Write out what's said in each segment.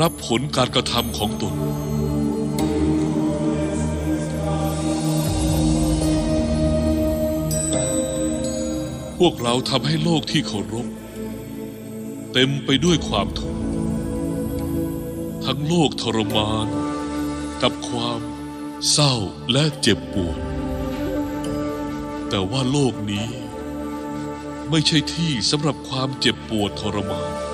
รับผลการกระทำของตน พวกเราทำให้โลกที่เคารพเต็มไปด้วยความทุกข์ทั้งโลกทรมาน กับความเศร้าและเจ็บปวด แต่ว่าโลกนี้ ไม่ใช่ที่สำหรับความเจ็บปวดทรมาน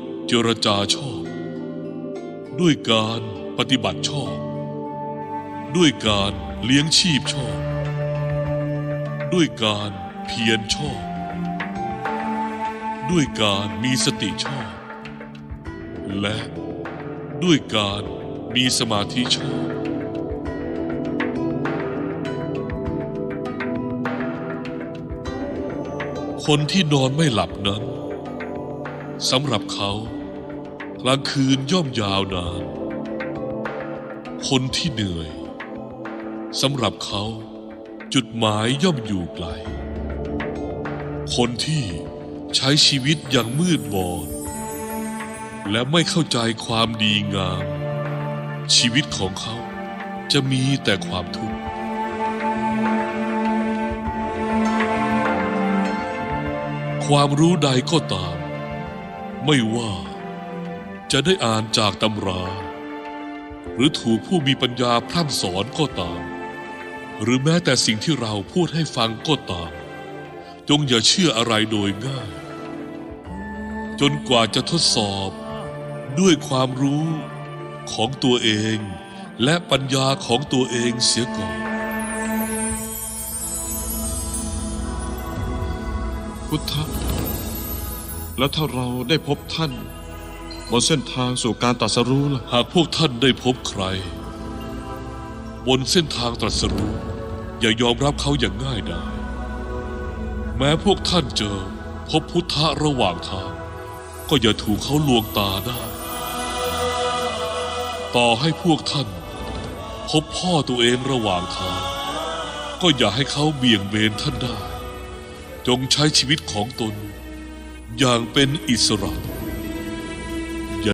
เจรจาชอบ ด้วยการปฏิบัติชอบ ด้วยการเลี้ยงชีพชอบ ด้วยการเพียรชอบ ด้วยการมีสติชอบ และด้วยการมีสมาธิชอบคนที่นอนไม่หลับนั้นสำหรับเขา กลางคืนย่อมยาวนาน คนที่เหนื่อยสำหรับเขา จุดหมายย่อมอยู่ไกล คนที่ใช้ชีวิตอย่างมืดบอดและไม่เข้าใจความดีงาม ชีวิตของเขาจะมีแต่ความทุกข์ความรู้ใดก็ตาม ไม่ว่า จะได้อ่านจากตำรา หรือถูกผู้มีปัญญาพร่ำสอนก็ตาม หรือแม้แต่สิ่งที่เราพูดให้ฟังก็ตาม จงอย่าเชื่ออะไรโดยง่าย จนกว่าจะทดสอบด้วยความรู้ของตัวเองและปัญญาของตัวเองเสียก่อน พุทธะแล้วถ้าเราได้พบท่าน บนเส้นทางสู่การตรัสรู้ล่ะ หากพวกท่านได้พบใคร บนเส้นทางตรัสรู้ อย่ายอมรับเขาอย่างง่ายดาย แม้พวกท่านเจอ พบพุทธะระหว่างทาง ก็อย่าถูกเขาลวงตาได้ ต่อให้พวกท่าน พบพ่อตัวเองระหว่างทาง ก็อย่าให้เขาเบี่ยงเบนท่านได้ จงใช้ชีวิตของตน อย่างเป็นอิสระ